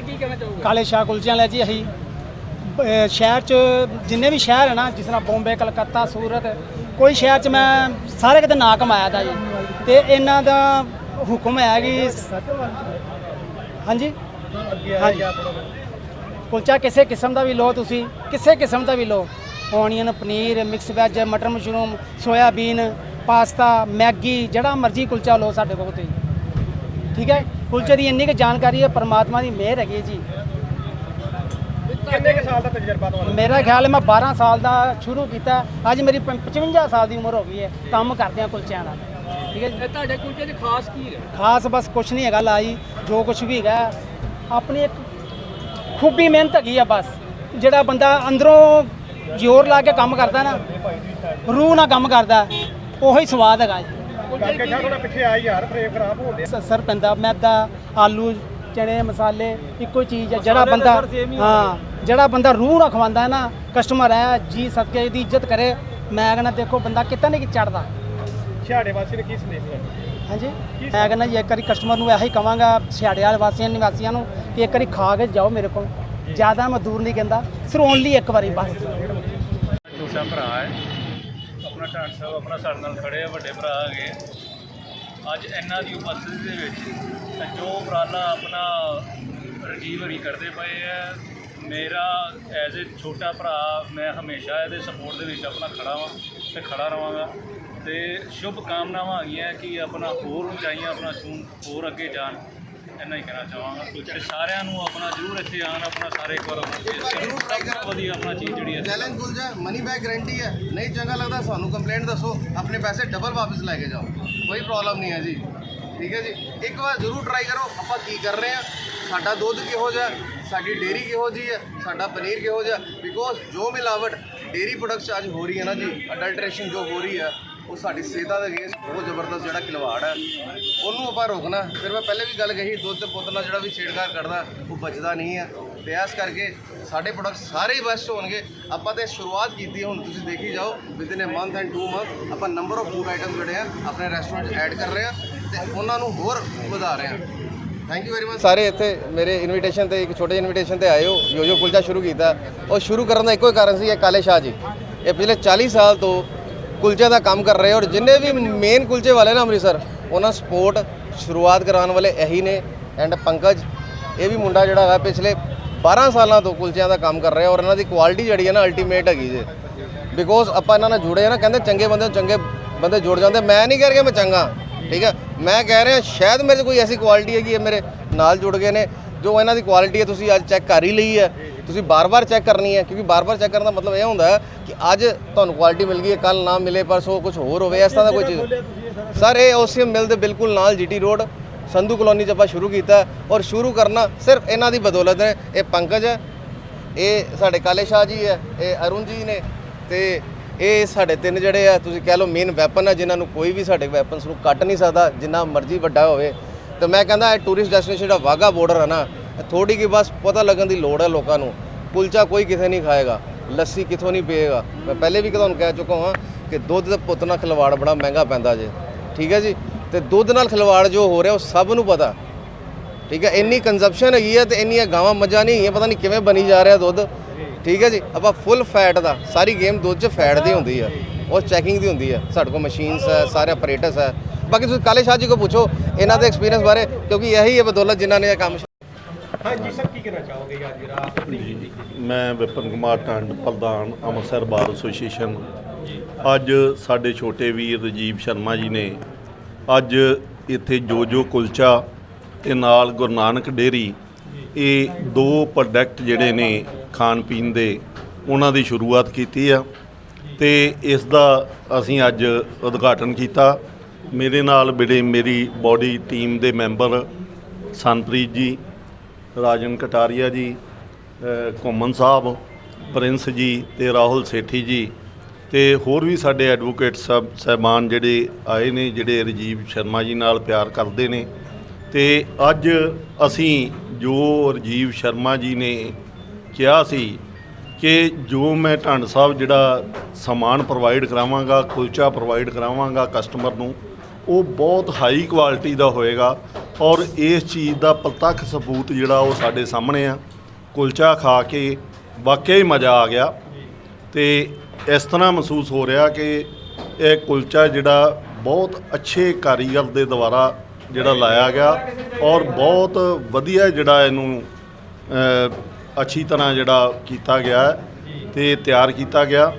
ਬਾਰੇ ਕੀ ਕਹਿਣਾ ਚਾਹੋਗੇ? ਕਾਲੇ ਸ਼ਾਹ ਕੁਲਚਿਆਂ ਲੈ ਜੀ ਅਸੀਂ। ਸ਼ਹਿਰ ਚ ਜਿੰਨੇ ਵੀ ਸ਼ਹਿਰ ਹੈ ਨਾ, ਜਿਸ ਤਰ੍ਹਾਂ ਬੰਬੇ, ਕਲਕੱਤਾ, ਸੂਰਤ, ਕੋਈ ਸ਼ਹਿਰ ਚ ਮੈਂ ਸਾਰੇ ਕਿਤੇ ਨਾਂ ਕਮਾਇਆ ਦਾ ਜੀ। ਤੇ ਇਹਨਾਂ ਦਾ ਹੁਕਮ ਹੈ ਕਿ ਹਾਂਜੀ? ਹਾਂਜੀ। ਕੁਲਚਾ ਕਿਸੇ ਕਿਸਮ ਦਾ ਵੀ ਲਓ ਤੁਸੀਂ, ਕਿਸੇ ਕਿਸਮ ਦਾ ਵੀ ਲਓ। ਓਨੀਅਨ ਪਨੀਰ ਮਿਕਸ ਵੈਜ ਮਟਰ ਮਸ਼ਰੂਮ ਸੋਇਆਬੀਨ ਪਾਸਤਾ ਮੈਗੀ, ਜਿਹੜਾ ਮਰਜ਼ੀ ਕੁਲਚਾ ਲਓ ਸਾਡੇ ਕੋਲ ਤੇ ਠੀਕ ਹੈ? ਕੁਲਚੇ ਦੀ ਇੰਨੀ ਕੁ ਜਾਣਕਾਰੀ ਹੈ ਪਰਮਾਤਮਾ ਦੀ ਮਿਹਰ ਹੈਗੀ ਹੈ ਜੀ। ਕਿੰਨੇ ਕੁ ਸਾਲ ਦਾ ਤਜਰਬਾ ਤੁਹਾਨੂੰ ਮੇਰਾ ਖਿਆਲ ਹੈ ਮੈਂ 12 ਸਾਲ ਦਾ ਸ਼ੁਰੂ ਕੀਤਾ। ਅੱਜ ਮੇਰੀ ਪ- 55 ਸਾਲ ਦੀ ਉਮਰ ਹੋ ਗਈ ਹੈ ਕੰਮ ਕਰਦਿਆਂ ਕੁਲਚਿਆਂ ਦਾ। ਠੀਕ ਹੈ ਜੀ। ਇਹ ਤੁਹਾਡੇ ਕੁਲਚੇ 'ਚ ਖਾਸ ਕੀ ਹੈ? ਖਾਸ ਬਸ ਕੁਛ ਨਹੀਂ ਹੈਗਾ ਲਾਈ ਜੋ ਕੁਛ ਵੀ ਹੈਗਾ। ਆਪਣੀ ਇੱਕ ਖੂਬੀ ਮਿਹਨਤ ਹੈਗੀ ਆ ਬਸ। ਜਿਹੜਾ ਬੰਦਾ ਅੰਦਰੋਂ ਜ਼ੋਰ ਲਾ ਕੇ ਕੰਮ ਕਰਦਾ ਨਾ ਰੂਹ ਨਾਲ ਕੰਮ ਕਰਦਾ ਉਹੀ ਸਵਾਦ ਹੈਗਾ ਜੀ। ਕੁਲਚੇ ਕੀ ਥੋੜਾ ਪਿੱਛੇ ਆ ਯਾਰ ਫਰੇਮ ਖਰਾਬ ਹੋਣ ਸ- ਸਰ ਪੈਂਦਾ ਮੈਦਾ ਆਲੂ ਚਣੇ ਮਸਾਲੇ ਇੱਕੋ ਚੀਜ਼ ਹੈ ਜਿਹੜਾ ਬੰਦਾ ਹਾਂ ਜਿਹੜਾ ਬੰਦਾ ਰੂਹ ਨਾਲ ਖਵਾਉਂਦਾ ਹੈ ਨਾ ਕਸਟਮਰ ਹੈ ਜੀ ਸਦਕੇ ਦੀ ਇੱਜ਼ਤ ਕਰੇ ਮੈਂ ਕਹਿੰਦਾ ਦੇਖੋ ਬੰਦਾ ਕਿਤੇ ਨਹੀਂ ਚੜਦਾ। ਛਾੜੇ ਵਾਸੀ ਨੇ ਕੀ ਸੰਦੇਸ਼ ਹੈ ਹਾਂਜੀ? ਮੈਂ ਕਹਿੰਦਾ ਜੀ ਇੱਕ ਵਾਰੀ ਕਸਟਮਰ ਨੂੰ ਇਹੀ ਕਵਾਂਗਾ ਸਿਆੜੇ ਵਾਲੇ ਵਾਸੀਆਂ ਨਿਵਾਸੀਆਂ ਨੂੰ ਕਿ ਇੱਕ ਵਾਰੀ ਖਾ ਕੇ ਜਾਓ ਮੇਰੇ ਕੋਲ। ਜ਼ਿਆਦਾ ਮੈਂ ਦੂਰ ਨਹੀਂ ਕਹਿੰਦਾ ਸਿਰ ਓਨਲੀ ਇੱਕ ਵਾਰੀ ਬਸ। ਛੋਟਾ ਭਰਾ ਹੈ। ਆਪਣਾ ਢਾਂਡ ਸਾਹਿਬ ਆਪਣਾ ਸਾਡੇ ਨਾਲ ਖੜੇ ਆ, ਵੱਡੇ ਭਰਾ ਹੈਗੇ ਅੱਜ ਇਹਨਾਂ ਦੀ ਉਪਸਥਿਤੀ ਦੇ ਵਿੱਚ ਜੋ ਉਪਰਾਲਾ ਆਪਣਾ ਰਜੀਵ ਹਰੀ ਕਰਦੇ ਪਏ ਆ, ਮੇਰਾ ਐਜ਼ ਅ ਛੋਟਾ ਭਰਾ, ਮੈਂ ਹਮੇਸ਼ਾ ਇਹਦੇ ਸਪੋਰਟ ਦੇ ਵਿੱਚ ਆਪਣਾ ਖੜਾ ਵਾਂ ਤੇ ਖੜਾ ਰਵਾਂਗਾ। ਤੇ ਸ਼ੁਭ ਕਾਮਨਾਵਾਂ ਹੈਗੀਆਂ ਕਿ ਆਪਣਾ ਹੋਰ ਉਚਾਈਆਂ, ਆਪਣਾ ਛੂਣ ਹੋਰ ਅੱਗੇ ਜਾਣ। ਇੰਨਾ ਹੀ ਕਹਿਣਾ ਚਾਹਾਂਗਾ ਤੇ ਸਾਰਿਆਂ ਨੂੰ ਆਪਣਾ ਜ਼ਰੂਰ ਇੱਥੇ ਆਉਣ ਆਪਣਾ ਸਾਰੇ ਇੱਕ ਵਾਰ ਆਪਣਾ ਵਧੀਆ ਆਪਣਾ ਚੀਜ਼ ਜਿਹੜੀ ਹੈ। ਚੈਲੰਜ ਭੁੱਲ ਜਾ ਮਨੀ ਬੈਕ ਗਾਰੰਟੀ ਹੈ। ਨਹੀਂ ਚੰਗਾ ਲੱਗਦਾ ਸਾਨੂੰ ਕੰਪਲੇਂਟ ਦੱਸੋ ਆਪਣੇ ਪੈਸੇ ਡਬਲ ਵਾਪਸ ਲੈ ਕੇ ਜਾਓ। ਕੋਈ ਪ੍ਰੋਬਲਮ ਨਹੀਂ ਹੈ ਜੀ। ਠੀਕ ਹੈ ਜੀ? ਇੱਕ ਵਾਰ ਜ਼ਰੂਰ ਟਰਾਈ ਕਰੋ ਆਪਾਂ ਕੀ ਕਰ ਰਹੇ ਹਾਂ? ਸਾਡਾ ਦੁੱਧ ਕਿਹੋ ਜਿਹਾ ਸਾਡੀ ਡੇਰੀ ਕਿਹੋ ਜੀ ਹੈ? ਸਾਡਾ ਪਨੀਰ ਕਿਹੋ ਜਿਹਾ ਬਿਕੋਜ਼ ਜੋ ਮਿਲਾਵਟ ਡੇਰੀ ਪ੍ਰੋਡਕਟਸ ਅੱਜ ਹੋ ਰਹੀ ਹੈ ਨਾ ਜੀ ਅਡਲਟ੍ਰੇਸ਼ਨ ਜੋ ਹੋ ਰਹੀ ਹੈ ਉਹ ਸਾਡੀ ਸਿਹਤਾਂ ਦੇ ਅਗੇਂਸਟ ਬਹੁਤ ਜ਼ਬਰਦਸਤ ਜਿਹੜਾ ਖਿਲਵਾੜ ਹੈ। ਉਹਨੂੰ ਆਪਾਂ ਰੋਕਣਾ। ਫਿਰ ਮੈਂ ਪਹਿਲੇ ਵੀ ਗੱਲ ਕਹੀ, ਦੁੱਧ ਤੇ ਪੁੱਤ ਨਾਲ ਜਿਹੜਾ ਵੀ ਛੇੜਖਾੜ ਕਰਦਾ, ਉਹ ਬਚਦਾ ਨਹੀਂ ਹੈ। ਤੇ ਇਸ ਕਰਕੇ ਸਾਡੇ ਪ੍ਰੋਡਕਟ ਸਾਰੇ ਹੀ ਬੈਸਟ ਹੋਣਗੇ। ਆਪਾਂ ਤੇ ਸ਼ੁਰੂਆਤ ਕੀਤੀ, ਹੁਣ ਤੁਸੀਂ ਦੇਖੀ ਜਾਓ with in a month and 2 month ਆਪਾਂ ਨੰਬਰ ਆਫ ਫੂਡ ਆਈਟਮ ਜਿਹੜੇ ਆ, ਆਪਣੇ ਰੈਸਟੋਰੈਂਟ 'ਚ ਐਡ ਕਰ ਰਹੇ ਆ ਤੇ ਉਹਨਾਂ ਨੂੰ ਹੋਰ ਵਧਾ ਰਹੇ ਆ ਥੈਂਕ ਯੂ ਵੈਰੀ ਮਚ ਸਾਰੇ ਇੱਥੇ ਮੇਰੇ ਇਨਵੀਟੇਸ਼ਨ ਤੇ, ਇੱਕ ਛੋਟੇ ਇਨਵੀਟੇਸ਼ਨ ਤੇ ਆਏ ਹੋ। ਜੋ ਜੋ ਕੁਲਚਾ ਸ਼ੁਰੂ ਕੀਤਾ। ਉਹ ਸ਼ੁਰੂ ਕਰਨ ਦਾ ਇੱਕੋ ਹੀ ਕਾਰਨ ਸੀ, ਇਹ ਕਾਲੇ ਸ਼ਾਹ ਜੀ। ਇਹ ਪਿਛਲੇ 40 ਸਾਲ ਤੋਂ ਕੁਲਚੇ ਦਾ ਕੰਮ ਕਰ ਰਹੇ ਔਰ ਜਿੰਨੇ ਵੀ ਮੇਨ ਕੁਲਚੇ ਵਾਲੇ ਨਾ ਅੰਮ੍ਰਿਤਸਰ, ਉਹਨਾਂ ਸਪੋਰਟ ਸ਼ੁਰੂਆਤ ਕਰਾਉਣ ਵਾਲੇ ਇਹੀ ਨੇ ਐਂਡ ਪੰਕਜ, ਇਹ ਵੀ ਮੁੰਡਾ ਜਿਹੜਾ ਹੈਗਾ ਪਿਛਲੇ 12 ਸਾਲਾਂ ਤੋਂ ਕੁਲਚਿਆਂ ਦਾ ਕੰਮ ਕਰ ਰਿਹਾ ਔਰ ਇਹਨਾਂ ਦੀ ਕੁਆਲਿਟੀ ਜਿਹੜੀ ਹੈ ਨਾ ਅਲਟੀਮੇਟ ਹੈਗੀ ਜੇ। ਬਿਕੋਜ਼ ਆਪਾਂ ਇਹਨਾਂ ਨਾਲ ਜੁੜੇ ਆ ਨਾ, ਕਹਿੰਦੇ ਚੰਗੇ ਬੰਦੇ ਨੂੰ ਚੰਗੇ ਬੰਦੇ ਜੁੜ ਜਾਂਦੇ। ਮੈਂ ਨਹੀਂ ਕਹਿ ਰਿਹਾ ਮੈਂ ਚੰਗਾ, ਠੀਕ ਹੈ? ਮੈਂ ਕਹਿ ਰਿਹਾ ਸ਼ਾਇਦ ਮੇਰੇ 'ਚ ਕੋਈ ਐਸੀ ਕੁਆਲਿਟੀ ਹੈਗੀ ਹੈ, ਮੇਰੇ ਨਾਲ ਜੁੜ ਗਏ ਨੇ। ਜੋ ਇਹਨਾਂ ਦੀ ਕੁਆਲਿਟੀ ਹੈ ਤੁਸੀਂ ਅੱਜ ਚੈੱਕ ਕਰ ਹੀ ਲਈ ਹੈ। ਤੁਸੀਂ ਬਾਰ-ਬਾਰ ਚੈੱਕ ਕਰਨੀ ਹੈ ਕਿਉਂਕਿ ਬਾਰ-ਬਾਰ ਚੈੱਕ ਕਰਨ ਦਾ ਮਤਲਬ ਇਹ ਹੁੰਦਾ ਕਿ ਅੱਜ ਤੁਹਾਨੂੰ ਕੁਆਲਿਟੀ ਮਿਲ ਗਈ ਹੈ ਕੱਲ ਨਾ ਮਿਲੇ ਪਰਸੋਂ ਕੁਝ ਹੋਰ ਹੋਵੇ ਇਸ ਤਰ੍ਹਾਂ ਦਾ ਕੋਈ ਚੀਜ਼ ਸਰ? ਇਹ ਓਸੀਐਮ ਮਿਲ ਦੇ ਬਿਲਕੁਲ ਨਾਲ ਜੀਟੀ ਰੋਡ ਸੰਧੂ ਕਲੋਨੀ 'ਚ ਆਪਾਂ ਸ਼ੁਰੂ ਕੀਤਾ ਔਰ ਸ਼ੁਰੂ ਕਰਨਾ ਸਿਰਫ ਇਹਨਾਂ ਦੀ ਬਦੌਲਤ ਹੈ ਇਹ ਪੰਕਜ ਹੈ ਇਹ ਸਾਡੇ ਕਾਲੇ ਸ਼ਾਹ ਜੀ ਹੈ ਇਹ ਅਰੁਣ ਜੀ ਨੇ ਤੇ ਇਹ ਸਾਡੇ ਤਿੰਨ ਜਿਹੜੇ ਆ ਤੁਸੀਂ ਕਹਿ ਲਓ ਮੇਨ ਵੈਪਨ ਆ ਜਿਨ੍ਹਾਂ ਨੂੰ ਕੋਈ ਵੀ ਸਾਡੇ ਵੈਪਨਸ ਨੂੰ ਕੱਟ ਨਹੀਂ ਸਕਦਾ ਜਿੰਨਾ ਮਰਜ਼ੀ ਵੱਡਾ ਹੋਵੇ। ਤੇ ਮੈਂ ਕਹਿੰਦਾ ਇਹ ਟੂਰਿਸਟ ਡੈਸਟੀਨੇਸ਼ਨ ਜਿਹੜਾ ਵਾਗਾ ਬਾਰਡਰ ਹੈ ਨਾ ਥੋੜੀ ਕੀ ਬਸ ਪਤਾ ਲੱਗਣ ਦੀ ਲੋੜ ਹੈ ਲੋਕਾਂ ਨੂੰ। ਕੁਲਚਾ ਕੋਈ ਕਿਤੇ ਨਹੀਂ ਖਾਏਗਾ, ਲੱਸੀ ਕਿਥੋਂ ਨਹੀਂ ਪੀਏਗਾ। ਮੈਂ ਪਹਿਲੇ ਵੀ ਤੁਹਾਨੂੰ ਕਹਿ ਚੁੱਕਾ ਹਾਂ ਕਿ ਦੁੱਧ ਦੇ ਪੁੱਤ ਨਾਲ ਖਿਲਵਾੜ ਬੜਾ ਮਹਿੰਗਾ ਪੈਂਦਾ ਜੇ। ਠੀਕ ਹੈ ਜੀ? ਤੇ ਦੁੱਧ ਨਾਲ ਖਿਲਵਾੜ ਜੋ ਹੋ ਰਿਹਾ ਉਹ ਸਭ ਨੂੰ ਪਤਾ। ਠੀਕ ਹੈ? ਇੰਨੀ ਕੰਜ਼ੰਪਸ਼ਨ ਹੈਗੀ ਹੈ ਤੇ ਇੰਨੀਆਂ ਗਾਵਾਂ ਮੱਝਾਂ ਨਹੀਂ ਹੈਗੀਆਂ, ਪਤਾ ਨਹੀਂ ਕਿਵੇਂ ਬਣੀ ਜਾ ਰਿਹਾ ਦੁੱਧ। ਠੀਕ ਹੈ ਜੀ? ਆਪਾਂ ਫੁੱਲ ਫੈਟ ਦਾ, ਸਾਰੀ ਗੇਮ ਦੁੱਧ 'ਚ ਫੈਟ ਦੀ ਹੁੰਦੀ ਹੈ ਉਹ ਚੈਕਿੰਗ ਦੀ ਹੁੰਦੀ ਹੈ ਸਾਡੇ ਕੋਲ ਮਸ਼ੀਨਸ ਹੈ ਸਾਰੇ ਆਪਰੇਟਰਸ ਹੈ ਬਾਕੀ ਤੁਸੀਂ ਕਾਲੇ ਸ਼ਾਹ ਜੀ ਕੋ ਪੁੱਛੋ ਇਹਨਾਂ ਦੇ ਐਕਸਪੀਰੀਅੰਸ ਬਾਰੇ ਕਿਉਂਕਿ ਇਹੀ ਹੈ ਬਦੌਲਤ ਜਿਨ੍ਹਾਂ ਨੇ ਇਹ ਕੰਮ ਹਾਂਜੀ ਸਰ ਕੀ ਕਹਿਣਾ ਚਾਹੋਗੇ ਅੱਜ ਜਿਹੜਾ ਮੈਂ ਵਿਪਨ ਕੁਮਾਰ ਟੰਡ ਪ੍ਰਧਾਨ ਅੰਮ੍ਰਿਤਸਰ ਬਾਰ ਐਸੋਸੀਏਸ਼ਨ। ਅੱਜ ਸਾਡੇ ਛੋਟੇ ਵੀਰ ਰਜੀਵ ਸ਼ਰਮਾ ਜੀ ਨੇ ਅੱਜ ਇੱਥੇ ਜੋ ਜੋ ਕੁਲਚਾ ਤੇ ਨਾਲ ਗੁਰੂ ਨਾਨਕ ਡੇਰੀ ਇਹ ਦੋ ਪ੍ਰੋਡਕਟ ਜਿਹੜੇ ਨੇ ਖਾਣ ਪੀਣ ਦੇ ਉਹਨਾਂ ਦੀ ਸ਼ੁਰੂਆਤ ਕੀਤੀ ਆ। ਤੇ ਇਸ ਦਾ ਅਸੀਂ ਅੱਜ ਉਦਘਾਟਨ ਕੀਤਾ। ਮੇਰੇ ਨਾਲ ਬੜੇ ਮੇਰੀ ਬਾਡੀ ਟੀਮ ਦੇ ਮੈਂਬਰ ਸੰਪ੍ਰੀਤ ਜੀ ਰਾਜਨ ਕਟਾਰੀਆ ਜੀ ਅ, ਘੁੰਮਣ ਸਾਹਿਬ ਪ੍ਰਿੰਸ ਜੀ ਤੇ ਰਾਹੁਲ ਸੇਠੀ ਜੀ ਤੇ ਹੋਰ ਵੀ ਸਾਡੇ ਐਡਵੋਕੇਟ ਸਾਹਿਬ ਸਹਿਬਾਨ ਜਿਹੜੇ ਆਏ ਨੇ ਜਿਹੜੇ ਰਜੀਵ ਸ਼ਰਮਾ ਜੀ ਨਾਲ ਪਿਆਰ ਕਰਦੇ ਨੇ ਤੇ ਅੱਜ ਅਸੀਂ ਜੋ ਰਜੀਵ ਸ਼ਰਮਾ ਜੀ ਨੇ ਕਿਹਾ ਸੀ ਕਿ ਜੋ ਮੈਂ ਢੰਡ ਸਾਹਿਬ ਜਿਹੜਾ ਸਮਾਨ ਪ੍ਰੋਵਾਈਡ ਕਰਾਵਾਂਗਾ ਕੁਲਚਾ ਪ੍ਰੋਵਾਈਡ ਕਰਾਵਾਂਗਾ ਕਸਟਮਰ ਨੂੰ ਉਹ ਬਹੁਤ ਹਾਈ ਕੁਆਲਿਟੀ ਦਾ ਹੋਏਗਾ ਔਰ ਇਸ ਚੀਜ਼ ਦਾ ਪ੍ਰਤੱਖ ਸਬੂਤ ਜਿਹੜਾ ਉਹ ਸਾਡੇ ਸਾਹਮਣੇ ਆ। ਕੁਲਚਾ ਖਾ ਕੇ ਵਾਕਿਆ ਹੀ ਮਜ਼ਾ ਆ ਗਿਆ ਤੇ ਇਸ ਤਰ੍ਹਾਂ ਮਹਿਸੂਸ ਹੋ ਰਿਹਾ ਕਿ ਇਹ ਕੁਲਚਾ ਜਿਹੜਾ ਬਹੁਤ ਅੱਛੇ ਕਾਰੀਗਰ ਦੇ ਦੁਆਰਾ ਜਿਹੜਾ ਲਾਇਆ ਗਿਆ ਔਰ ਬਹੁਤ ਵਧੀਆ ਜਿਹੜਾ ਇਹਨੂੰ ਅੱਛੀ ਤਰ੍ਹਾਂ ਜਿਹੜਾ ਕੀਤਾ ਗਿਆ ਹੈ ਤੇ ਤਿਆਰ ਕੀਤਾ ਗਿਆ।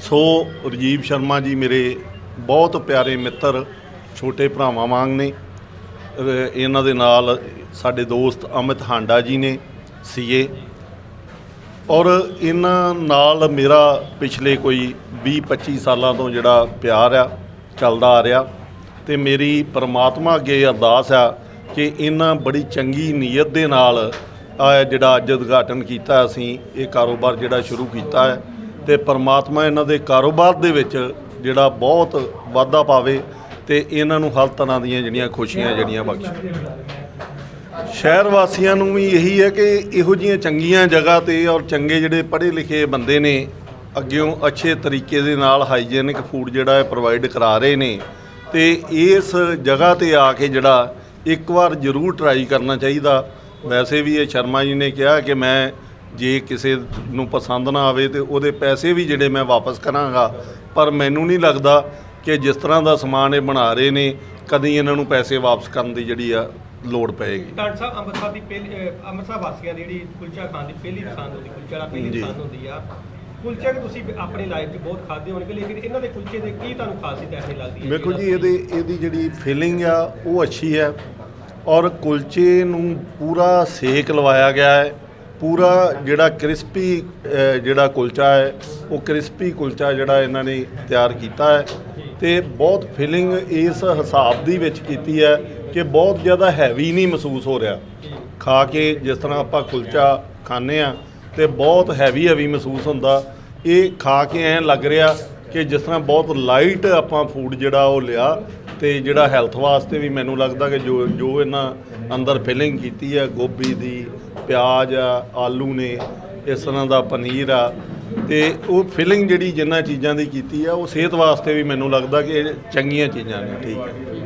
ਸੋ ਰਜੀਵ ਸ਼ਰਮਾ ਜੀ ਮੇਰੇ ਬਹੁਤ ਪਿਆਰੇ ਮਿੱਤਰ, ਛੋਟੇ ਭਰਾਵਾਂ ਵਾਂਗ ਨੇ। ਇਹਨਾਂ ਦੇ ਨਾਲ ਸਾਡੇ ਦੋਸਤ ਅਮਿਤ ਹਾਂਡਾ ਜੀ ਨੇ, ਸੀਏ। ਔਰ ਇਹਨਾਂ ਨਾਲ ਮੇਰਾ ਪਿਛਲੇ ਕੋਈ 20-25 ਸਾਲਾਂ ਤੋਂ ਜਿਹੜਾ ਪਿਆਰ ਆ, ਚੱਲਦਾ ਆ ਰਿਹਾ। ਤੇ ਮੇਰੀ ਪਰਮਾਤਮਾ ਅੱਗੇ ਅਰਦਾਸ ਆ ਕਿ ਇਹਨਾਂ ਬੜੀ ਚੰਗੀ ਨੀਅਤ ਦੇ ਨਾਲ ਆ ਜਿਹੜਾ ਅੱਜ ਉਦਘਾਟਨ ਕੀਤਾ ਅਸੀਂ, ਇਹ ਕਾਰੋਬਾਰ ਜਿਹੜਾ ਸ਼ੁਰੂ ਕੀਤਾ ਹੈ। ਤੇ ਪਰਮਾਤਮਾ ਇਹਨਾਂ ਦੇ ਕਾਰੋਬਾਰ ਦੇ ਵਿੱਚ ਜਿਹੜਾ ਬਹੁਤ ਵਾਧਾ ਪਾਵੇ ਤੇ ਇਹਨਾਂ ਨੂੰ ਹਰ ਤਰ੍ਹਾਂ ਦੀਆਂ ਜਿਹੜੀਆਂ ਖੁਸ਼ੀਆਂ ਜਿਹੜੀਆਂ ਬਖਸ਼ੇ ਸ਼ਹਿਰ ਵਾਸੀਆਂ ਨੂੰ ਵੀ ਇਹੀ ਹੈ ਕਿ ਇਹੋ ਜੀਆਂ ਚੰਗੀਆਂ ਜਗ੍ਹਾ ਤੇ ਔਰ ਚੰਗੇ ਜਿਹੜੇ ਪੜ੍ਹੇ ਲਿਖੇ ਬੰਦੇ ਨੇ, ਅੱਗਿਓਂ ਅੱਛੇ ਤਰੀਕੇ ਦੇ ਨਾਲ ਹਾਈਜੀਨਿਕ ਫੂਡ ਜਿਹੜਾ ਹੈ ਪ੍ਰੋਵਾਈਡ ਕਰਾ ਰਹੇ ਨੇ ਤੇ ਇਸ ਜਗ੍ਹਾ ਤੇ ਆ ਕੇ ਜਿਹੜਾ ਇੱਕ ਵਾਰ ਜ਼ਰੂਰ ਟਰਾਈ ਕਰਨਾ ਚਾਹੀਦਾ। ਵੈਸੇ ਵੀ ਇਹ ਸ਼ਰਮਾ ਜੀ ਨੇ ਕਿਹਾ ਕਿ ਮੈਂ ਜੇ ਕਿਸੇ ਨੂੰ ਪਸੰਦ ਨਾ ਆਵੇ ਤੇ ਉਹਦੇ ਪੈਸੇ ਵੀ ਜਿਹੜੇ ਮੈਂ ਵਾਪਸ ਕਰਾਂਗਾ। ਪਰ ਮੈਨੂੰ ਨਹੀਂ ਲੱਗਦਾ ਕਿ ਜਿਸ ਤਰ੍ਹਾਂ ਦਾ ਸਮਾਨ ਇਹ ਬਣਾ ਰਹੇ ਨੇ ਕਦੀ ਇਹਨਾਂ ਨੂੰ ਪੈਸੇ ਵਾਪਸ ਕਰਨ ਦੀ ਜਿਹੜੀ ਆ ਲੋੜ ਪਏਗੀ। ਡਾਕਟਰ ਸਾਹਿਬ ਅੰਮ੍ਰਿਤਸਰ ਦੀ ਪਹਿਲੀ ਅੰਮ੍ਰਿਤਸਰ ਵਾਸੀਆਂ ਦੀ ਜਿਹੜੀ ਕੁਲਚਾ ਖਾਣ ਦੀ ਪਹਿਲੀ ਪਸੰਦ ਹੁੰਦੀ ਕੁਲਚਾ ਦਾ ਪਹਿਲੀ। ਪਸੰਦ ਹੁੰਦੀ ਆ। ਕੁਲਚਾ ਕਿ ਤੁਸੀਂ ਆਪਣੀ ਲਾਈਫ 'ਚ ਬਹੁਤ ਖਾਦੇ ਹੋਣਗੇ ਲੇਕਿਨ ਇਹਨਾਂ ਦੇ ਕੁਲਚੇ ਦੇ ਕੀ ਤੁਹਾਨੂੰ ਖਾਸੀਅਤ ਐਸੀ ਲੱਗਦੀ ਹੈ? ਵੇਖੋ ਜੀ ਇਹਦੇ ਇਹਦੀ ਜਿਹੜੀ ਫੀਲਿੰਗ ਆ ਉਹ ਅੱਛੀ ਹੈ। ਔਰ ਕੁਲਚੇ ਨੂੰ ਪੂਰਾ ਸੇਕ ਲਵਾਇਆ ਗਿਆ ਹੈ। ਪੂਰਾ ਜਿਹੜਾ ਕ੍ਰਿਸਪੀ ਜਿਹੜਾ ਕੁਲਚਾ ਹੈ, ਉਹ ਕ੍ਰਿਸਪੀ ਕੁਲਚਾ ਜਿਹੜਾ ਇਹਨਾਂ ਨੇ ਤਿਆਰ ਕੀਤਾ ਹੈ। ਤੇ ਬਹੁਤ ਫਿਲਿੰਗ ਇਸ ਹਿਸਾਬ ਦੀ ਵਿੱਚ ਕੀਤੀ ਹੈ ਕਿ ਬਹੁਤ ਜ਼ਿਆਦਾ ਹੈਵੀ ਨਹੀਂ ਮਹਿਸੂਸ ਹੋ ਰਿਹਾ। ਖਾ ਕੇ ਜਿਸ ਤਰ੍ਹਾਂ ਆਪਾਂ ਕੁਲਚਾ ਖਾਂਦੇ ਆ ਤੇ ਬਹੁਤ ਹੈਵੀ ਹੈਵੀ ਮਹਿਸੂਸ ਹੁੰਦਾ। ਇਹ ਖਾ ਕੇ ਐਂ ਲੱਗ ਰਿਹਾ ਕਿ ਜਿਸ ਤਰ੍ਹਾਂ ਬਹੁਤ ਲਾਈਟ ਆਪਾਂ ਫੂਡ ਜਿਹੜਾ ਉਹ ਲਿਆ ਤੇ ਜਿਹੜਾ ਹੈਲਥ ਵਾਸਤੇ ਵੀ ਮੈਨੂੰ ਲੱਗਦਾ ਕਿ ਜੋ ਜੋ ਇਹਨਾਂ ਅੰਦਰ ਫਿਲਿੰਗ ਕੀਤੀ ਹੈ, ਗੋਭੀ ਦੀ ਪਿਆਜ਼ ਆ, ਆਲੂ ਨੇ, ਇਸ ਤਰ੍ਹਾਂ ਦਾ ਪਨੀਰ ਆ। ਤੇ ਉਹ ਫਿਲਿੰਗ ਜਿਹੜੀ ਜਿੰਨਾਂ ਚੀਜ਼ਾਂ ਦੀ ਕੀਤੀ ਆ, ਉਹ ਸਿਹਤ ਵਾਸਤੇ ਵੀ ਮੈਨੂੰ ਲੱਗਦਾ ਕਿ ਇਹ ਚੰਗੀਆਂ ਚੀਜ਼ਾਂ ਨੇ, ਠੀਕ ਹੈ।